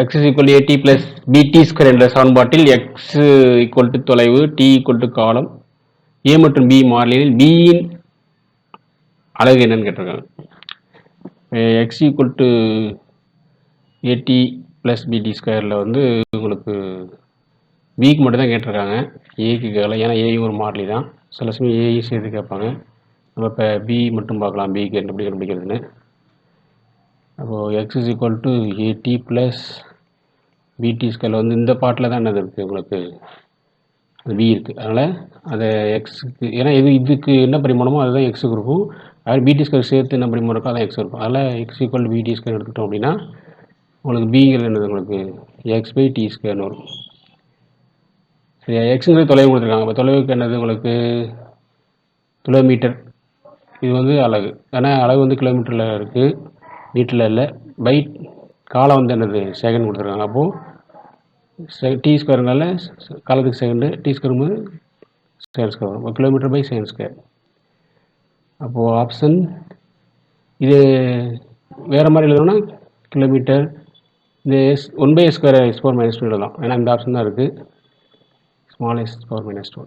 X is equal a t plus b t square என்ற சமன்பாட்டில் X equal to தொலைவு D equal to காலம். ஏ மற்றும் பி மாறிலியில் பியின் அழகு என்னன்னு கேட்டிருக்காங்க. X equal to a t plus b t ஸ்கொயரில் வந்து உங்களுக்கு பிக்கு மட்டும் தான் கேட்டிருக்காங்க. ஏக்கு கேட்கல ஏன்னா ஏயும் ஒரு மாறிலி தான். சில சமயம் ஏயும் சேர்த்து கேட்பாங்க. நம்ம இப்போ பி மட்டும் பார்க்கலாம். பிக்கு எப்படி கண்டுபிடிக்கிறதுன்னு. அப்போது x is equal to a t plus b t scale வந்து இந்த பாட்டில் தான் என்னது இருக்குது உங்களுக்கு? அது பி இருக்குது அதனால் அதை எக்ஸுக்கு ஏன்னா இது இதுக்கு என்ன பரிமாணமோ அதுதான் எக்ஸுக்கு இருக்கும். அதாவது பிடி ஸ்கொயர் சேர்த்து என்ன பரிமாணம் இருக்கோ அதான் எக்ஸ் இருக்கும். அதில் எக்ஸ் ஈக்குவல் பிடி ஸ்கொயர் எடுத்துட்டோம் அப்படின்னா உங்களுக்கு பிங்கிறது என்னது உங்களுக்கு? எக்ஸ் பை டி ஸ்கொயர்னு வரும். சரியா? எக்ஸுங்கிறது தொலைவு கொடுத்துருக்காங்க. இப்போ தொலைவுக்கு என்னது உங்களுக்கு? கிலோமீட்டர் இது வந்து அலகு. ஏன்னா அளவு வந்து கிலோமீட்டரில் இருக்குது வீட்டில் இல்லை. பை காலம் வந்து என்னது செகண்ட் கொடுத்துருக்காங்க. அப்போது செ டி ஸ்கொயர்னால காலத்துக்கு செகண்டு டி ஸ்கொயர் போது செகண்ட் ஸ்கொயர் வரும். கிலோமீட்டர் பை செகண்ட் ஸ்கொயர் அப்போது ஆப்ஷன் இது வேறு மாதிரி எழுதணும்னா கிலோமீட்டர் இந்த s one by square s four minus two எழுதலாம். ஏன்னா இந்த ஆப்ஷன் தான் இருக்குது small s power minus two